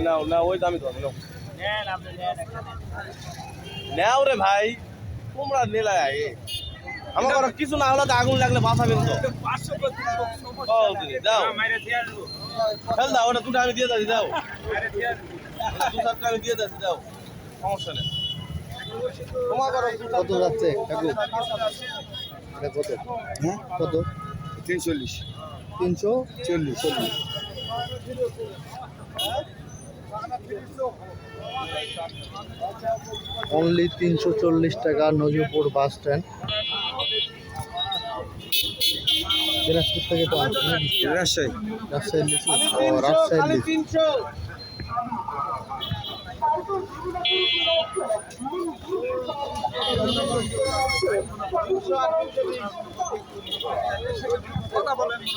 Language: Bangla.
নাও না ওই দামি ধরো নাও। নেন আপনি নেন একটা নেন। নেও রে ভাই তোমরা নেলা এ আমার ঘরে কিছু না হলে আগুন লাগলে বাঁচাবেন তো দাও। না। ফেল দাও ওটা দুটো আমি দিয়ে যাচ্ছি দাও। দু চারটা আমি দিয়ে যাচ্ছি দাও। সমস্যা নেই। কত যাচ্ছে? কত? হ্যাঁ? কত? তিনশো চল্লিশ তিনশো? চল্লিশ। চল্লিশ। অনলি তিনশো চল্লিশ টাকা নজিপুর বাস স্ট্যান্ড দিনাজপুর থেকে তো? রাজশাহী। রাজশাহী লিচু খালি ও তিনশো, রাজশাহী লিচু তিনশো।